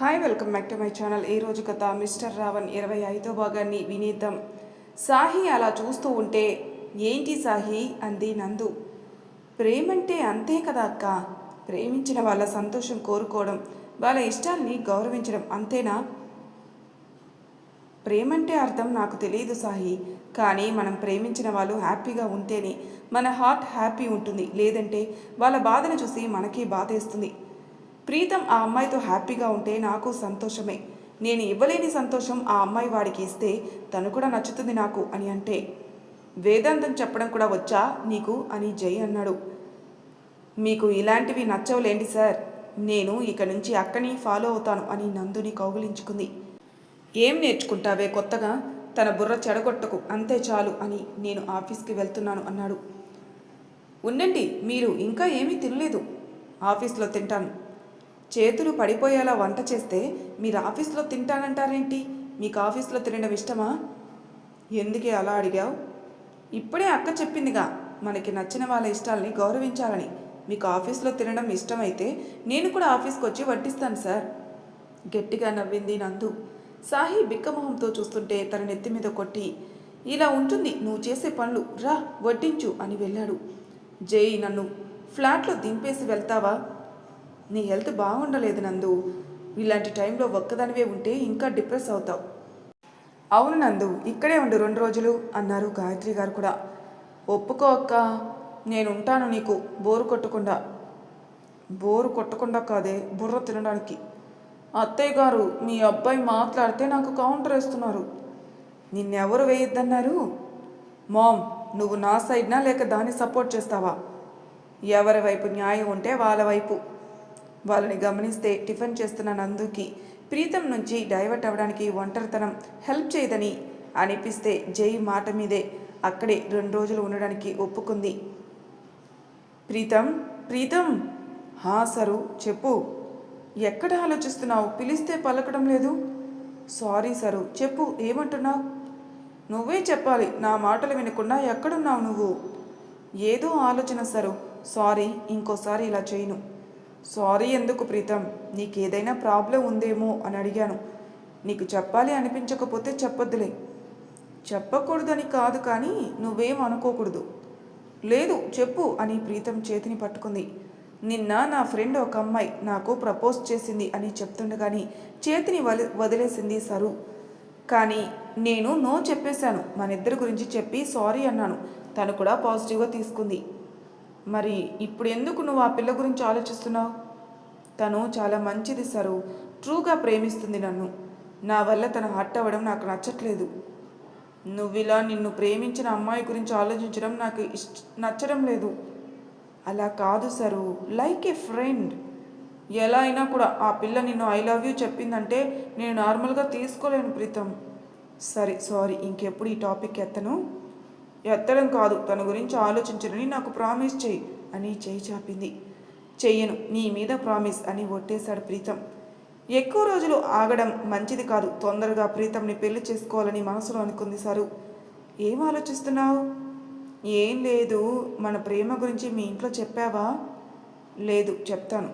Hi welcome back to my channel ఈ రోజు కథ మిస్టర్ రావణ్ ఇరవై ఐదో భాగాన్ని వినీద్దాం. సాహి అలా చూస్తూ ఉంటే ఏంటి సాహి? అంది నందు. ప్రేమంటే అంతే కదా అక్క. ప్రేమించిన వాళ్ళ సంతోషం కోరుకోవడం వాళ్ళ ఇష్టాల్ని గౌరవించడం అంతేనా? ప్రేమంటే అర్థం నాకు తెలియదు సాహి. కానీ మనం ప్రేమించిన వాళ్ళు హ్యాపీగా ఉంటేనే మన హార్ట్ హ్యాపీ ఉంటుంది. లేదంటే వాళ్ళ బాధను చూసి మనకి బాధేస్తుంది. ప్రీతం ఆ అమ్మాయితో హ్యాపీగా ఉంటే నాకు సంతోషమే. నేను ఇవ్వలేని సంతోషం ఆ అమ్మాయి వాడికి ఇస్తే తను కూడా నచ్చుతుంది నాకు అని అంటే వేదాంతం చెప్పడం కూడా వచ్చా నీకు అని జై అన్నాడు. మీకు ఇలాంటివి నచ్చవులేండి సార్. నేను ఇక నుంచి అక్కని ఫాలో అవుతాను అని నందుని కౌగులించుకుంది. ఏం నేర్చుకుంటావే కొత్తగా? తన బుర్ర చెడగొట్టకు అంతే చాలు అని నేను ఆఫీస్కి వెళ్తున్నాను అన్నాడు. ఉండండి మీరు ఇంకా ఏమీ తినలేదు. ఆఫీస్లో తింటాను. చేతులు పడిపోయేలా వంట చేస్తే మీరు ఆఫీస్లో తింటానంటారేంటి? మీకు ఆఫీస్లో తినడం ఇష్టమా? ఎందుకే అలా అడిగావు? ఇప్పుడే అక్క చెప్పిందిగా మనకి నచ్చిన వాళ్ళ ఇష్టాలని గౌరవించాలని. మీకు ఆఫీస్లో తినడం ఇష్టమైతే నేను కూడా ఆఫీస్కి వచ్చి వడ్డిస్తాను సార్. గట్టిగా నవ్వింది నందు. సాహి బిక్కమొహంతో చూస్తుంటే తన నెత్తి మీద కొట్టి ఇలా ఉంటుంది నువ్వు చేసే పనులు రా వడ్డించు అని వెళ్ళాడు. జై నన్ను ఫ్లాట్లో దింపేసి వెళ్తావా? నీ హెల్త్ బాగుండలేదు నందు. ఇలాంటి టైంలో ఒక్కదానివే ఉంటే ఇంకా డిప్రెస్ అవుతావు. అవును నందు ఇక్కడే ఉండు రెండు రోజులు అన్నారు గాయత్రి గారు కూడా. ఒప్పుకో అక్క నేను ఉంటాను నీకు బోరు కొట్టకుండా. బోరు కొట్టకుండా కాదే బుర్ర తినడానికి. అత్తయ్య గారు మీ అబ్బాయి మాట్లాడితే నాకు కౌంటర్ వేస్తున్నారు. నిన్నెవరు వేయొద్దన్నారు? మామ్ నువ్వు నా సైడ్నా లేక దాన్ని సపోర్ట్ చేస్తావా? ఎవరి వైపు న్యాయం ఉంటే వాళ్ళ వైపు. వాళ్ళని గమనిస్తే టిఫిన్ చేస్తున్న నందుకి ప్రీతం నుంచి డైవర్ట్ అవ్వడానికి ఒంటరితనం హెల్ప్ చేయదని అనిపిస్తే జై మాట మీదే అక్కడే రెండు రోజులు ఉండడానికి ఒప్పుకుంది. ప్రీతం ప్రీతం! హా సరు చెప్పు. ఎక్కడ ఆలోచిస్తున్నావు? పిలిస్తే పలకడం లేదు. సారీ సరు చెప్పు ఏమంటున్నావు? నువ్వే చెప్పాలి నా మాటలు వినకుండా ఎక్కడున్నావు నువ్వు? ఏదో ఆలోచన సరు సారీ ఇంకోసారి ఇలా చేయను. సారీ ఎందుకు ప్రీతం? నీకేదైనా ప్రాబ్లం ఉందేమో అని అడిగాను. నీకు చెప్పాలి అనిపించకపోతే చెప్పొద్దులే. చెప్పకూడదని కాదు కానీ నువ్వేం అనుకోకూడదు. లేదు చెప్పు అని ప్రీతం చేతిని పట్టుకుంది. నిన్న నా ఫ్రెండ్ ఒక అమ్మాయి నాకు ప్రపోజ్ చేసింది అని చెప్తుండగాని చేతిని వలి వదిలేసింది సరు. కానీ నేను నో చెప్పేశాను. మన ఇద్దరి గురించి చెప్పి సారీ అన్నాను. తను కూడా పాజిటివ్గా తీసుకుంది. మరి ఇప్పుడు ఎందుకు నువ్వు ఆ పిల్ల గురించి ఆలోచిస్తున్నావు? తను చాలా మంచిది సరు. ట్రూగా ప్రేమిస్తుంది నన్ను. నా వల్ల తను హర్ట్ అవ్వడం నాకు నచ్చట్లేదు. నువ్విలా నిన్ను ప్రేమించిన అమ్మాయి గురించి ఆలోచించడం నాకు ఇష్ట నచ్చడం లేదు. అలా కాదు సరు. లైక్ ఏ ఫ్రెండ్. ఎలా అయినా కూడా ఆ పిల్ల నిన్ను ఐ లవ్ యూ చెప్పిందంటే నేను నార్మల్గా తీసుకోలేను ప్రీతం. సరే సారీ. ఇంకెప్పుడు ఈ టాపిక్ ఎత్తను? ఎత్తడం కాదు. తన గురించి ఆలోచించనని నాకు ప్రామిస్ చెయ్యి అని చేయి చాపింది. చెయ్యను. నీ మీద ప్రామిస్ అని ఒట్టేశాడు ప్రీతం. ఎక్కువ రోజులు ఆగడం మంచిది కాదు. తొందరగా ప్రీతంని పెళ్ళి చేసుకోవాలని మనసులో అనుకుంది సారు. ఏం ఆలోచిస్తున్నావు? ఏం లేదు. మన ప్రేమ గురించి మీ ఇంట్లో చెప్పావా? లేదు చెప్తాను.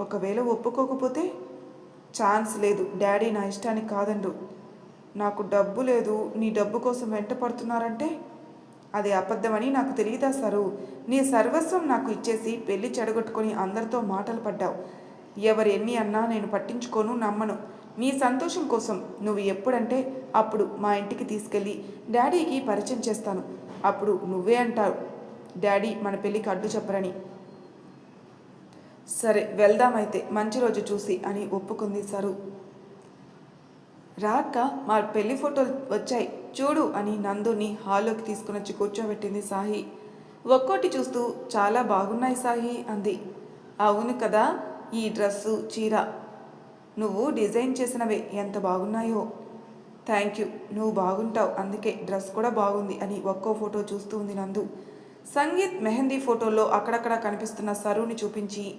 ఒకవేళ ఒప్పుకోకపోతే ఛాన్స్ లేదు. డాడీ నా ఇష్టానికి కాదండు నాకు డబ్బు లేదు. నీ డబ్బు కోసం వెంట పడుతున్నారంటే అది అబద్ధమని నాకు తెలియదా సరు? నీ సర్వస్వం నాకు ఇచ్చేసి పెళ్ళి చెడగొట్టుకొని అందరితో మాటలు పడ్డావు. ఎవరు ఎన్ని అన్నా నేను పట్టించుకోను నమ్మను. నీ సంతోషం కోసం నువ్వు ఎప్పుడంటే అప్పుడు మా ఇంటికి తీసుకెళ్ళి డాడీకి పరిచయం చేస్తాను. అప్పుడు నువ్వే అంటావు డాడీ మన పెళ్ళికి అడ్డు చెప్పరని. సరే వెళ్దామైతే మంచి రోజు చూసి అని ఒప్పుకుంది సరు. రాక మా పెళ్ళి ఫోటోలు వచ్చాయి. చూడు అని నందుని హాల్లోకి తీసుకుని వచ్చి కూర్చోబెట్టింది సాహి. ఒక్కోటి చూస్తూ చాలా బాగున్నాయి సాహి అంది. అవును కదా ఈ డ్రెస్సు చీర. నువ్వు డిజైన్ చేసినవే ఎంత బాగున్నాయో. థ్యాంక్ యూ నువ్వు బాగుంటావు అందుకే డ్రెస్ కూడా బాగుంది అని ఒక్కో ఫోటో చూస్తూ ఉంది నందు. సంగీత్ మెహందీ ఫోటోలో అక్కడక్కడ కనిపిస్తున్న సరుని చూపించి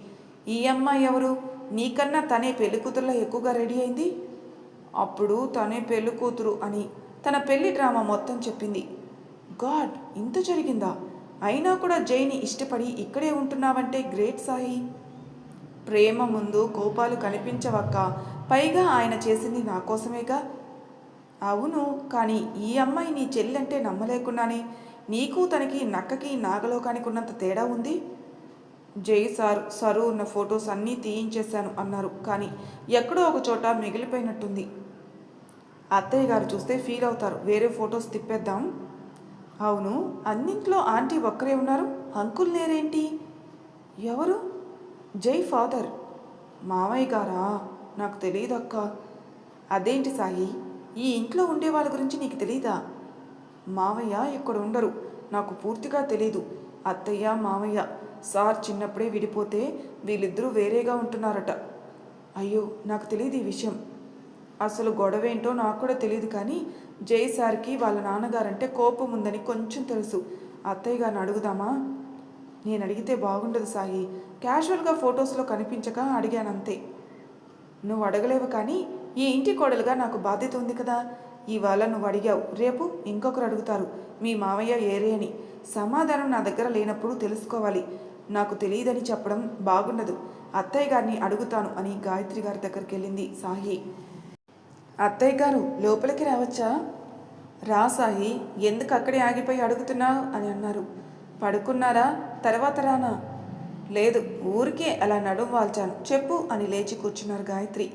ఈ అమ్మాయి ఎవరు? నీకన్నా తనే పెళ్ళి కూతుర్లో ఎక్కువగా రెడీ అయింది? అప్పుడు తనే పెళ్ళి కూతురు అని తన పెళ్ళి డ్రామా మొత్తం చెప్పింది. గాడ్ ఇంత జరిగిందా? అయినా కూడా జైని ఇష్టపడి ఇక్కడే ఉంటున్నావంటే గ్రేట్ సాయి. ప్రేమ ముందు కోపాలు కనిపించవక్క. పైగా ఆయన చేసింది నా కోసమేగా. అవును కానీ ఈ అమ్మాయి నీ చెల్లంటే నమ్మలేకున్నానే. నీకు తనకి నక్కకి నాగలోకానికి ఉన్నంత తేడా ఉంది? జై సార్ సరు ఉన్న ఫొటోస్ అన్నీ తీయించేశాను అన్నారు. కానీ ఎక్కడో ఒక చోట మిగిలిపోయినట్టుంది. అత్తయ్య గారు చూస్తే ఫీల్ అవుతారు. వేరే ఫొటోస్ తిప్పేద్దాం. అవును అన్నింట్లో ఆంటీ ఒక్కరే ఉన్నారు. అంకుల్ లేరేంటి? ఎవరు? జై ఫాదర్ మావయ్య గారా? నాకు తెలియదు అక్క అదేంటి సాయి? ఈ ఇంట్లో ఉండే వాళ్ళ గురించి నీకు తెలీదా? మావయ్య ఇక్కడ ఉండరు. నాకు పూర్తిగా తెలీదు. అత్తయ్య మావయ్య సార్ చిన్నప్పుడే విడిపోతే వీళ్ళిద్దరూ వేరేగా ఉంటున్నారట. అయ్యో నాకు తెలియదు ఈ విషయం. అసలు గొడవ ఏంటో నాకు కూడా తెలియదు కానీ జై సార్కి వాళ్ళ నాన్నగారంటే కోపం ఉందని కొంచెం తెలుసు. అత్తయ్య గారిని అడుగుదామా? నేను అడిగితే బాగుండదు సాయి. క్యాజువల్గా ఫొటోస్లో కనిపించక అడిగానంతే. నువ్వు అడగలేవు కానీ ఈ ఇంటి కోడలుగా నాకు బాధ్యత ఉంది కదా. ఇవాళ నువ్వు అడిగావు. రేపు ఇంకొకరు అడుగుతారు. మీ మావయ్య ఏరే అని. సమాధానం నా దగ్గర లేనప్పుడు తెలుసుకోవాలి. నాకు తెలియదని చెప్పడం బాగుండదు. అత్తయ్య గారిని అడుగుతాను అని గాయత్రి గారి దగ్గరికి వెళ్ళింది సాహి అత్తయ్య గారు లోపలికి రావచ్చా? రా సాయి ఎందుకు అక్కడే ఆగిపోయి అడుగుతున్నావు? అని అన్నారు. పడుకున్నారా? తర్వాత రానా? లేదు ఊరికే అలా నడుం వాల్చాను. చెప్పు అని లేచి కూర్చున్నారు గాయత్రి.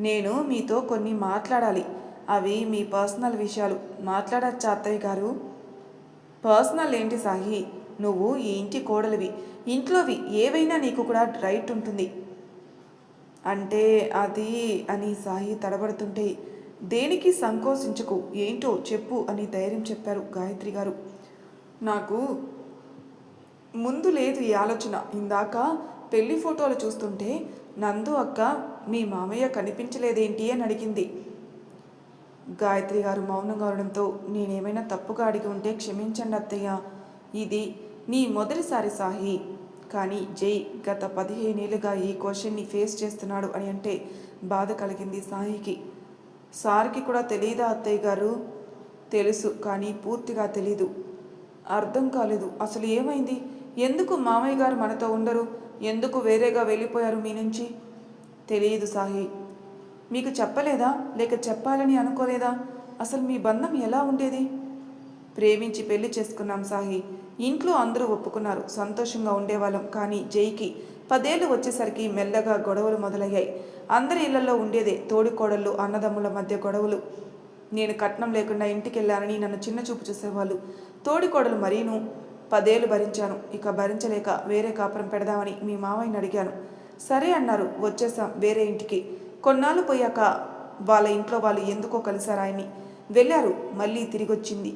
నేను మీతో కొన్ని మాట్లాడాలి. అవి మీ పర్సనల్ విషయాలు. మాట్లాడచ్చా అత్తయ్య గారు? పర్సనల్ ఏంటి సాహి? నువ్వు ఈ ఇంటి కోడలివి. ఇంట్లోవి ఏవైనా నీకు కూడా రైట్ ఉంటుంది. అంటే అది అని సాయి తడబడుతుంటే దేనికి సంకోచించకు ఏంటో చెప్పు అని ధైర్యం చెప్పారు గాయత్రి గారు. నాకు ముందు లేదు ఈ ఆలోచన. ఇందాక పెళ్ళి ఫోటోలు చూస్తుంటే నందు అక్క మీ మామయ్య కనిపించలేదేంటి అని అడిగింది. గాయత్రి గారు మౌనంగా ఉండడంతో నేనేమైనా తప్పుగా అడిగి ఉంటే క్షమించండి అత్తయ్య. ఇది నీ మొదటిసారి సాహి కానీ జై గత పదిహేనేళ్ళుగా ఈ క్వశ్చన్ని ఫేస్ చేస్తున్నాడు అని అంటే బాధ కలిగింది సాయికి. సార్కి కూడా తెలియదా అత్తయ్య గారు? తెలుసు కానీ పూర్తిగా తెలీదు. అర్థం కాలేదు. అసలు ఏమైంది? ఎందుకు మామయ్య గారు మనతో ఉండరు? ఎందుకు వేరేగా వెళ్ళిపోయారు మీ నుంచి? తెలియదు సాహి మీకు చెప్పలేదా? లేక చెప్పాలని అనుకోలేదా? అసలు మీ బంధం ఎలా ఉండేది? ప్రేమించి పెళ్ళి చేసుకున్నాం సాహి. ఇంట్లో అందరూ ఒప్పుకున్నారు. సంతోషంగా ఉండేవాళ్ళం. కానీ జైకి పదేళ్ళు వచ్చేసరికి మెల్లగా గొడవలు మొదలయ్యాయి. అందరి ఇళ్ళలో ఉండేదే తోడికోడళ్ళు అన్నదమ్ముల మధ్య గొడవలు. నేను కట్నం లేకుండా ఇంటికి వెళ్ళానని నన్ను చిన్న చూపు చూసేవాళ్ళు. తోడికోడలు మరీను పదేళ్ళు భరించాను. ఇక భరించలేక వేరే కాపురం పెడదామని మీ మావయ్యని అడిగాను. సరే అన్నారు. వచ్చేసాం వేరే ఇంటికి. కొన్నాళ్ళు పోయాక వాళ్ళ ఇంట్లో వాళ్ళు ఎందుకో కలిశారు ఆయన్ని. వెళ్ళారు. మళ్ళీ తిరిగొచ్చింది.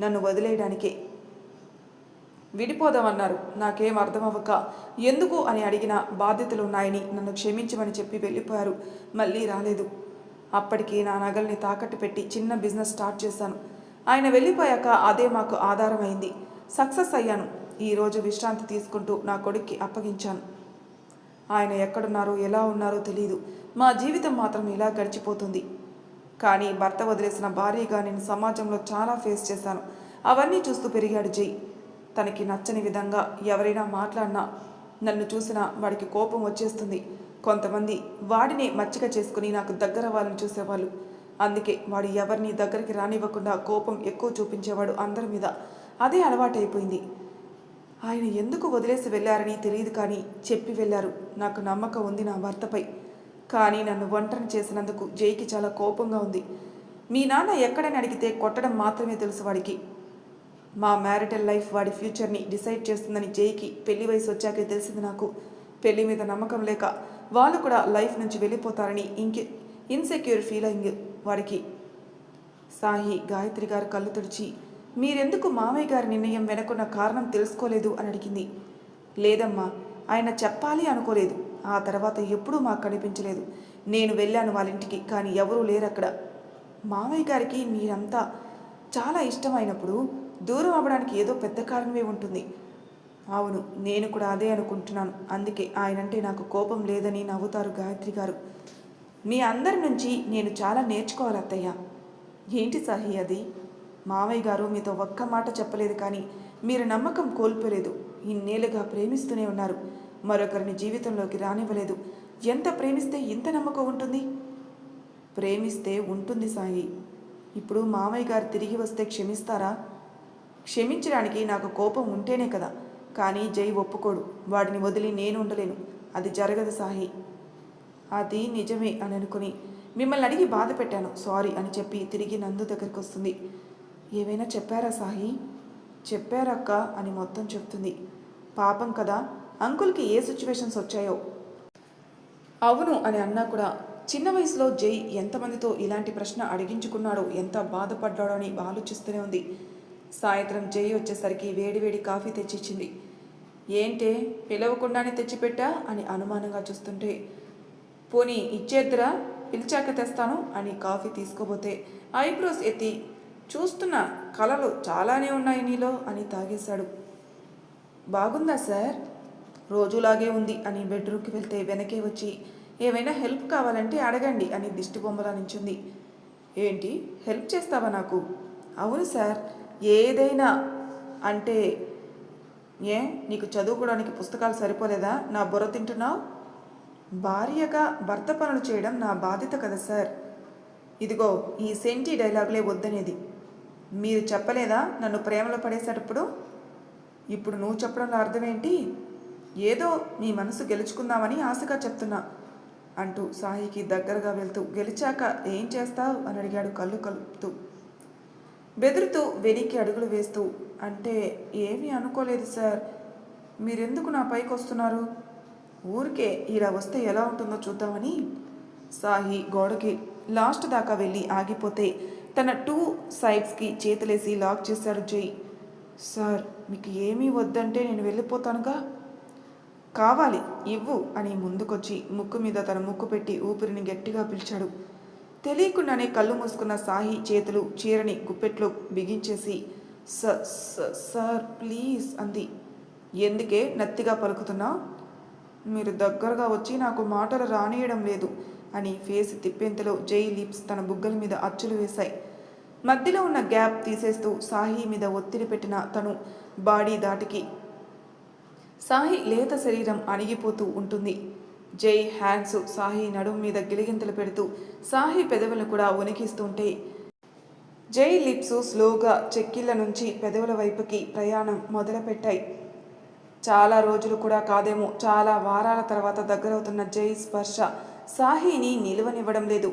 నన్ను వదిలేయడానికే. విడిపోదామన్నారు. నాకేం అర్థమవ్వక ఎందుకు అని అడిగిన బాధ్యతలు ఉన్నాయని నన్ను క్షమించమని చెప్పి వెళ్ళిపోయారు. మళ్ళీ రాలేదు. అప్పటికి నా నగల్ని తాకట్టు పెట్టి చిన్న బిజినెస్ స్టార్ట్ చేశాను. ఆయన వెళ్ళిపోయాక అదే మాకు ఆధారమైంది. సక్సెస్ అయ్యాను. ఈరోజు విశ్రాంతి తీసుకుంటూ నా కొడుక్కి అప్పగించాను. ఆయన ఎక్కడున్నారో ఎలా ఉన్నారో తెలియదు మా జీవితం మాత్రం ఇలా గడిచిపోతుంది. కానీ భర్త వదిలేసిన భార్యగా నేను సమాజంలో చాలా ఫేస్ చేశాను. అవన్నీ చూస్తూ పెరిగాడు జై. తనకి నచ్చని విధంగా ఎవరైనా మాట్లాడినా నన్ను చూసినా వాడికి కోపం వచ్చేస్తుంది. కొంతమంది వాడినే మచ్చిక చేసుకుని నాకు దగ్గర వాళ్ళని చూసేవాళ్ళు. అందుకే వాడు ఎవరిని దగ్గరికి రానివ్వకుండా కోపం ఎక్కువ చూపించేవాడు అందరి మీద. అదే అలవాటైపోయింది. ఆయన ఎందుకు వదిలేసి వెళ్ళారని తెలియదు కానీ చెప్పి వెళ్ళారు. నాకు నమ్మకం ఉంది నా భర్తపై. కానీ నన్ను ఒంటరిని చేసినందుకు జైకి చాలా కోపంగా ఉంది. మీ నాన్న ఎక్కడని అడిగితే కొట్టడం మాత్రమే తెలుసు వాడికి. మా మ్యారిటల్ లైఫ్ వాడి ఫ్యూచర్ని డిసైడ్ చేస్తుందని జైకి పెళ్ళి వయసు వచ్చాకే తెలిసింది నాకు. పెళ్ళి మీద నమ్మకం లేక వాళ్ళు కూడా లైఫ్ నుంచి వెళ్ళిపోతారని ఇంకే ఇన్సెక్యూర్ ఫీలింగ్ వాడికి. సాహి గాయత్రి గారు కళ్ళు తుడిచి మీరెందుకు మామయ్య గారి నిర్ణయం వెనకున్న కారణం తెలుసుకోలేదు అని అడిగింది. లేదమ్మా ఆయన చెప్పాలి అనుకోలేదు. ఆ తర్వాత ఎప్పుడూ మాకు కనిపించలేదు. నేను వెళ్ళాను వాళ్ళ ఇంటికి కానీ ఎవరూ లేరు అక్కడ మామయ్య గారికి మీరంతా చాలా ఇష్టమైనప్పుడు దూరం అవ్వడానికి ఏదో పెద్ద కారణమే ఉంటుంది. అవును నేను కూడా అదే అనుకుంటున్నాను. అందుకే ఆయనంటే నాకు కోపం లేదని నవ్వుతారు గాయత్రి గారు. మీ అందరి నుంచి నేను చాలా నేర్చుకోవాలి అత్తయ్య. ఏంటి సహి అది? మావయ్య గారు మీతో ఒక్క మాట చెప్పలేదు కానీ మీరు నమ్మకం కోల్పోలేదు. ఇన్నేళ్ళుగా ప్రేమిస్తూనే ఉన్నారు. మరొకరిని జీవితంలోకి రానివ్వలేదు. ఎంత ప్రేమిస్తే ఇంత నమ్మకం ఉంటుంది? ప్రేమిస్తే ఉంటుంది సాయి. ఇప్పుడు మామయ్య గారు తిరిగి వస్తే క్షమిస్తారా? క్షమించడానికి నాకు కోపం ఉంటేనే కదా. కానీ జై ఒప్పుకోడు. వాడిని వదిలి నేను ఉండలేను. అది జరగదు సాయి. అది నిజమే అని అనుకుని మిమ్మల్ని అడిగి బాధ పెట్టాను. సారీ అని చెప్పి తిరిగి నందు దగ్గరికి వస్తుంది. ఏమైనా చెప్పారా సాయి? చెప్పారక్క అని మొత్తం చెప్తుంది. పాపం కదా. అంకుల్కి ఏ సిచ్యువేషన్స్ వచ్చాయో? అవును అని అన్నా కూడా చిన్న వయసులో జై ఎంతమందితో ఇలాంటి ప్రశ్న అడిగించుకున్నాడో ఎంత బాధపడ్డాడో అని ఆలోచిస్తూనే ఉంది. సాయంత్రం జై వచ్చేసరికి వేడివేడి కాఫీ తెచ్చిచ్చింది. ఏంటే పిలవకుండానే తెచ్చిపెట్టా అని అనుమానంగా చూస్తుంటే పోనీ ఇచ్చేద్దురా పిలిచాక తెస్తాను అని కాఫీ తీసుకోబోతే ఐబ్రోస్ ఎత్తి చూస్తున్న కళలు చాలానే ఉన్నాయి నీలో అని తాగేశాడు. బాగుందా సార్? రోజులాగే ఉంది అని బెడ్రూమ్కి వెళ్తే వెనకే వచ్చి ఏమైనా హెల్ప్ కావాలంటే అడగండి అని దిష్టి బొమ్మలా నించుంది. ఏంటి? హెల్ప్ చేస్తావా నాకు? అవును సార్. ఏదైనా అంటే ఏ? నీకు చదువుకోవడానికి పుస్తకాలు సరిపోలేదా? నా బుర్ర తింటున్నావు? భార్యగా భర్త పనులు చేయడం నా బాధ్యత కదా సార్. ఇదిగో ఈ సెంటి డైలాగులే వద్దనేది. మీరు చెప్పలేదా నన్ను ప్రేమలో పడేసేటప్పుడు? ఇప్పుడు నువ్వు చెప్పడంలో అర్థం ఏంటి ఏదో నీ మనసు గెలుచుకుందామని ఆశగా చెప్తున్నా అంటూ సాయికి దగ్గరగా వెళ్తూ గెలిచాక ఏం చేస్తావు? అని అడిగాడు కళ్ళు కలుపుతూ. బెదురుతూ వెనక్కి అడుగులు వేస్తూ అంటే ఏమీ అనుకోలేదు సార్. మీరెందుకు నా పైకి వస్తున్నారు? ఊరికే ఇలా వస్తే ఎలా ఉంటుందో చూద్దామని. సాహి గోడకి లాస్ట్ దాకా వెళ్ళి ఆగిపోతే తన టూ సైడ్స్కి చేతులేసి లాక్ చేశాడు జై. సార్ మీకు ఏమీ వద్దంటే నేను వెళ్ళిపోతానుగా? కావాలి ఇవ్వు అని ముందుకొచ్చి ముక్కు మీద తన ముక్కు పెట్టి ఊపిరిని గట్టిగా పిలిచాడు. తెలియకుండానే కళ్ళు మూసుకున్న సాహి చేతులు చీరని గుప్పెట్లో బిగించేసి "స- స- సార్ ప్లీజ్ అంది. ఎందుకే నత్తిగా పలుకుతున్నా? మీరు దగ్గరగా వచ్చి నాకు మాటలు రానియడం లేదు అని ఫేస్ తిప్పేంతలో జై లిప్స్ తన బుగ్గల మీద అచ్చులు వేశాయి. మధ్యలో ఉన్న గ్యాప్ తీసేస్తూ సాహి మీద ఒత్తిడి పెట్టిన తను బాడీ దాటికి సాహి లేత శరీరం అణిగిపోతూ ఉంటుంది. జై హ్యాండ్స్ సాహి నడుము మీద గిలిగింతలు పెడుతూ సాహి పెదవులను కూడా ఉనికిస్తుంటే జై లిప్స్ స్లోగా చెక్కిళ్ళ నుంచి పెదవుల వైపుకి ప్రయాణం మొదలుపెట్టాయి. చాలా రోజులు కూడా కాదేమో చాలా వారాల తర్వాత దగ్గరవుతున్న జై స్పర్శ సాహిని నిలువనివ్వడం లేదు.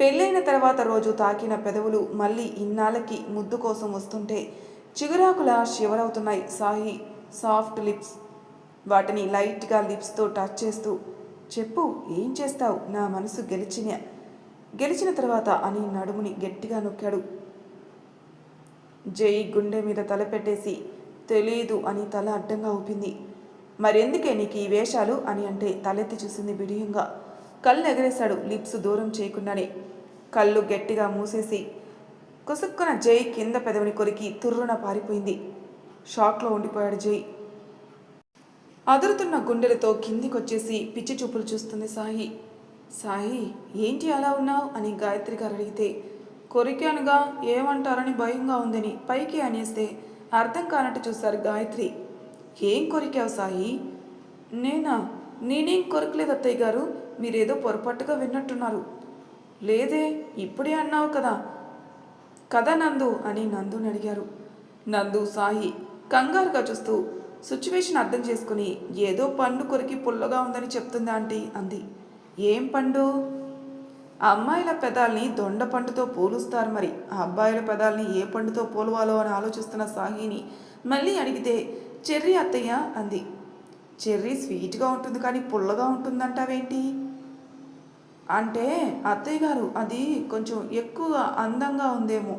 పెళ్ళైన తర్వాత రోజు తాకిన పెదవులు మళ్ళీ ఇన్నాళ్ళకి ముద్దు కోసం వస్తుంటే చిగురాకుల శివరవుతున్నాయి సాహి సాఫ్ట్ లిప్స్. వాటిని లైట్గా లిప్స్తో టచ్ చేస్తూ చెప్పు ఏం చేస్తావు? నా మనసు గెలిచిన. గెలిచిన తర్వాత అని నడుముని గట్టిగా నొక్కాడు. జై గుండె మీద తలపెట్టేసి తెలియదు తెలీదు అని తల అడ్డంగా ఊపింది. మరెందుకే నీకు ఈ వేషాలు? అని అంటే తలెత్తి చూసింది బిడియంగా. కళ్ళు ఎగరేశాడు లిప్స్ దూరం చేయకుండానే. కళ్ళు గట్టిగా మూసేసి కుసుక్కున జై కింద పెదవిని కొరికి తుర్రున పారిపోయింది. షాక్లో ఉండిపోయాడు జై. అదురుతున్న గుండెలతో కిందికొచ్చేసి పిచ్చి చూపులు చూస్తుంది సాయి. సాయి ఏంటి అలా ఉన్నావు? అని గాయత్రి గారు అడిగితే కొరికానుగా ఏమంటారని భయంగా ఉందని పైకి అనేస్తే అర్థం కానట్టు చూశారు గాయత్రి. ఏం కొరికావు సాయి? నేనా? నేనేం కొరకలేదు అత్తయ్య గారు మీరేదో పొరపాటుగా విన్నట్టున్నారు. లేదే ఇప్పుడే అన్నావు కదా. కదా నందు అని నందుని అడిగారు. నందు సాయి కంగారుగా చూస్తూ సిచ్యువేషన్ అర్థం చేసుకుని ఏదో పండు కొరికి పుల్లగా ఉందని చెప్తుంది ఆంటీ అంది. ఏం పండు? ఆ అమ్మాయిల పెదాల్ని దొండ పండుతో పోలుస్తారు మరి. ఆ అబ్బాయిల పెదాల్ని ఏ పండుతో పోలవాలో అని ఆలోచిస్తున్న సాహిని మళ్ళీ అడిగితే చెర్రీ అత్తయ్య అంది. చెర్రీ స్వీట్గా ఉంటుంది కానీ పుల్లగా ఉంటుందంటావేంటి? అంటే అత్తయ్య గారు అది కొంచెం ఎక్కువ అందంగా ఉందేమో.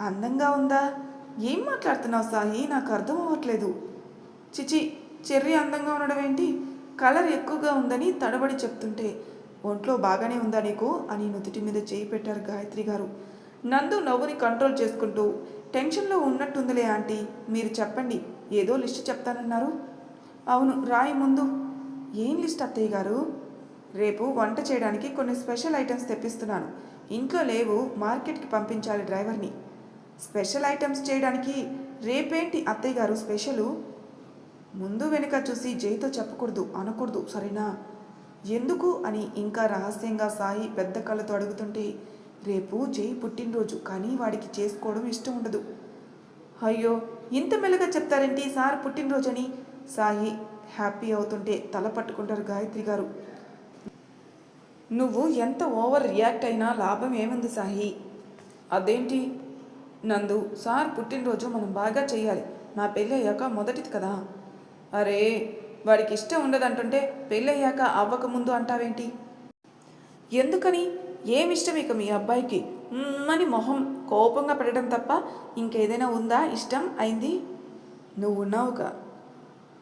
అందంగా ఉందా? ఏం మాట్లాడుతున్నావు సాయి? నాకు అర్థం అవ్వట్లేదు. చిచి చెర్రీ అందంగా ఉండడం ఏంటి? కలర్ ఎక్కువగా ఉందని తడబడి చెప్తుంటే ఒంట్లో బాగానే ఉందా నీకు? అని నుదుటి మీద చేయి పెట్టారు గాయత్రి గారు. నందు నవ్వుని కంట్రోల్ చేసుకుంటూ టెన్షన్లో ఉన్నట్టుందిలే ఆంటీ మీరు చెప్పండి ఏదో లిస్ట్ చెప్తానన్నారు. అవును రాయి ముందు. ఏం లిస్ట్ అత్తయ్య గారు? రేపు వంట చేయడానికి కొన్ని స్పెషల్ ఐటమ్స్ తెప్పిస్తున్నాను. ఇంట్లో లేవు మార్కెట్కి పంపించాలి డ్రైవర్ని. స్పెషల్ ఐటమ్స్ చేయడానికి రేపేంటి అత్తయ్య గారు స్పెషలు? ముందు వెనుక చూసి జైతో చెప్పకూడదు అనకూడదు సరేనా? ఎందుకు అని ఇంకా రహస్యంగా సాయి పెద్ద కళ్ళతో అడుగుతుంటే రేపు జై పుట్టినరోజు కానీ వాడికి చేసుకోవడం ఇష్టం ఉండదు. అయ్యో ఇంత మెల్లగా చెప్తారేంటి సార్ పుట్టినరోజని? సాయి హ్యాపీ అవుతుంటే తల పట్టుకుంటారు గాయత్రి గారు. నువ్వు ఎంత ఓవర్ రియాక్ట్ అయినా లాభం ఏముంది సాయి? అదేంటి? నందు సార్ పుట్టినరోజు మనం బాగా చేయాలి నా పెళ్ళి అయ్యాక మొదటిది కదా. అరే వాడికి ఇష్టం ఉండదంటుంటే పెళ్ళి అయ్యాక అవ్వకముందు అంటావేంటి? ఎందుకని? ఏమిష్టం ఇక మీ అబ్బాయికి? అని మొహం కోపంగా పెట్టడం తప్ప ఇంకేదైనా ఉందా? ఇష్టం? అయింది? నువ్వు ఉన్నావుగా.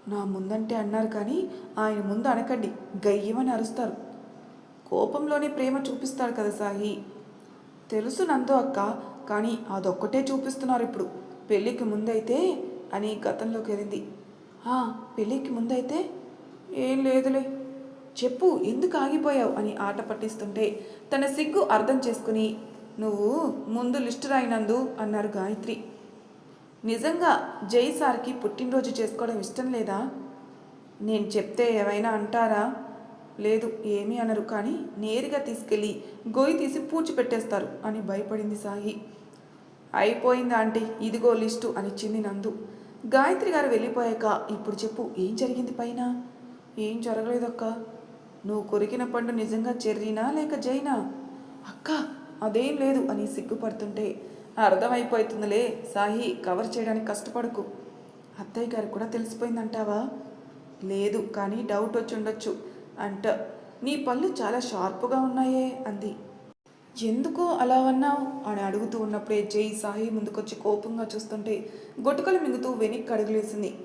నా ముందంటే అన్నారు కానీ ఆయన ముందు అనకండి. గయ్యమని అరుస్తారు. కోపంలోనే ప్రేమ చూపిస్తాడు కదా సాయి. తెలుసు నందు అక్క. కానీ అదొక్కటే చూపిస్తున్నారు ఇప్పుడు. పెళ్ళికి ముందైతే అని గతంలోకి వెళ్ళింది. "ఆ, పెళ్ళికి ముందైతే ఏం లేదులే. చెప్పు ఎందుకు ఆగిపోయావు అని ఆట పట్టిస్తుంటే తన సిగ్గు అర్థం చేసుకుని నువ్వు ముందు లిస్టు రాయినందు అన్నారు గాయత్రి. నిజంగా జై సార్కి పుట్టినరోజు చేసుకోవడం ఇష్టం లేదా? నేను చెప్తే ఏమైనా అంటారా? లేదు ఏమీ అనరు. కానీ నేరుగా తీసుకెళ్ళి గొయ్యి తీసి పూడ్చి పెట్టేస్తారు అని భయపడింది సాయి. అయిపోయిందా ఆంటీ ఇదిగో లిస్టు అనిచ్చింది నందు. గాయత్రి గారు వెళ్ళిపోయాక ఇప్పుడు చెప్పు ఏం జరిగింది పైన? ఏం జరగలేదక్క? నువ్వు కొరికిన పండు నిజంగా చెర్రీనా లేక జైనా? అక్క అదేం లేదు అని సిగ్గుపడుతుంటే అర్థమైపోతుందిలే సాహి కవర్ చేయడానికి కష్టపడకు. అత్తయ్య గారు కూడా తెలిసిపోయిందంటావా? లేదు కానీ డౌట్ వచ్చి ఉండొచ్చు. అంట. నీ పళ్ళు చాలా షార్ప్గా ఉన్నాయే అంది. ఎందుకు అలా అన్నావు? అని అడుగుతూ ఉన్నప్పుడే జై సాయి ముందుకొచ్చి కోపంగా చూస్తుంటే గొట్టుకలు మింగుతూ వెనక్కి అడుగులేసింది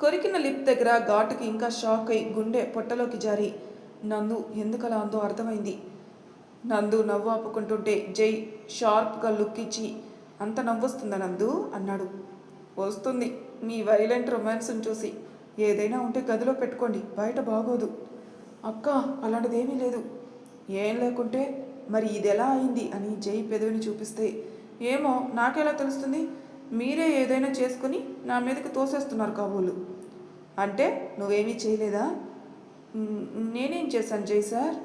కొరికిన లిప్ దగ్గర ఘాటుకి ఇంకా షాక్ అయి గుండె పొట్టలోకి జారి. నందు ఎందుకలా అందో అర్థమైంది నందు నవ్వు ఆపుకుంటుంటే జై షార్ప్గా లుక్ ఇచ్చి అంత నవ్వొస్తుందా నందు అన్నాడు. వస్తుంది. మీ వైలెంట్ రొమాన్స్ని చూసి. ఏదైనా ఉంటే గదిలో పెట్టుకోండి. బయట బాగోదు. అక్క అలాంటిదేమీ లేదు. ఏం లేకుంటే మరి ఇది ఎలా అయింది అని జై పెదవిని చూపిస్తే ఏమో నాకెలా తెలుస్తుంది? మీరే ఏదైనా చేసుకుని నా మీదకి తోసేస్తున్నారు కాబోలు అంటే నువ్వేమీ చేయలేదా? నేనేం చేశాను జై సార్?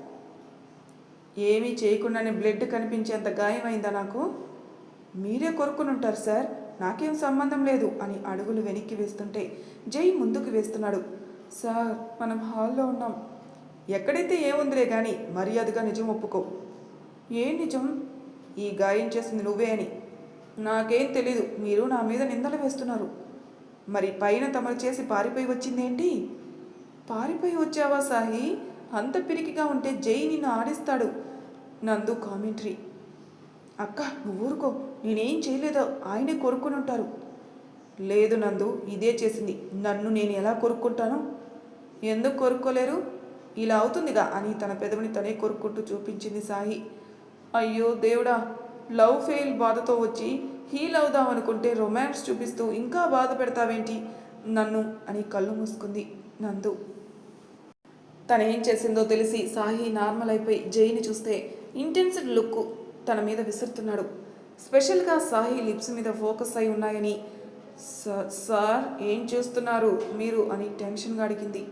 ఏమీ చేయకుండానే బ్లడ్ కనిపించేంత గాయమైందా నాకు? మీరే కొరుకుని ఉంటారు సార్ నాకేం సంబంధం లేదు అని అడుగులు వెనక్కి వేస్తుంటే జై ముందుకు వేస్తున్నాడు. సార్ మనం హాల్లో ఉన్నాం. ఎక్కడైతే ఏముందిలే కానీ మర్యాదగా నిజం ఒప్పుకో. ఏ నిజం? ఈ గాయం చేసింది నువ్వే అని. నాకేం తెలీదు. మీరు నా మీద నిందలు వేస్తున్నారు. మరి పైన తమరు చేసి పారిపోయి వచ్చిందేంటి? పారిపోయి వచ్చావా సాహి? అంత పిరికిగా ఉంటే జై నిన్ను ఆడిస్తాడు. నందు కామెంటరీ. అక్క నువ్వు ఊరుకో. నేనేం చేయలేదో ఆయనే కొరుక్కొని ఉంటారు లేదు నందు ఇదే చేసింది. నన్ను నేను ఎలా కొరుక్కుంటాను ఎందుకు కొరుక్కోలేరు ఇలా అవుతుందిగా అని తన పెదవిని తనే కొరుక్కుంటూ చూపించింది సాయి. అయ్యో దేవుడా లవ్ ఫెయిల్ బాధతో వచ్చి హీల్ అవుదాం అనుకుంటే రొమాన్స్ చూపిస్తూ ఇంకా బాధ పెడతావేంటి? నన్ను అని కళ్ళు మూసుకుంది నందు. తను ఏం చేసిందో తెలిసి సాహి నార్మల్ అయిపోయి జైని చూస్తే ఇంటెన్సివ్ లుక్ తన మీద విసురుతున్నాడు. స్పెషల్గా సాహి లిప్స్ మీద ఫోకస్ అయి ఉన్నాయని "స- సార్ ఏం చేస్తున్నారు మీరు? అని టెన్షన్గా అడిగింది.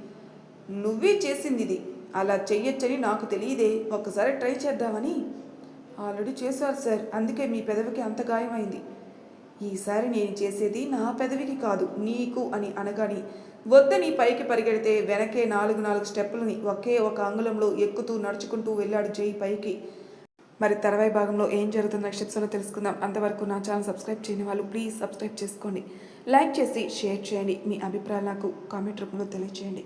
నువ్వే చేసింది ఇది అలా చెయ్యొచ్చని నాకు తెలియదే. ఒక్కసారి ట్రై చేద్దామని. ఆల్రెడీ చేశారు సార్. అందుకే మీ పెదవికి అంత గాయమైంది. ఈసారి నేను చేసేది నా పెదవికి కాదు నీకు అని అనగాని వద్దని పైకి పరిగెడితే వెనకే నాలుగు నాలుగు స్టెప్పులని ఒకే ఒక అంగుళంలో ఎక్కుతూ నడుచుకుంటూ వెళ్ళాడు జై పైకి. మరి తర్వాయి భాగంలో ఏం జరుగుతుందో నెక్స్ట్ ఎపిసోడ్లో తెలుసుకుందాం. అంతవరకు నా ఛానల్ సబ్స్క్రైబ్ చేయని వాళ్ళు ప్లీజ్ సబ్స్క్రైబ్ చేసుకోండి. లైక్ చేసి షేర్ చేయండి. మీ అభిప్రాయాలు నాకు కామెంట్ రూపంలో తెలియచేయండి.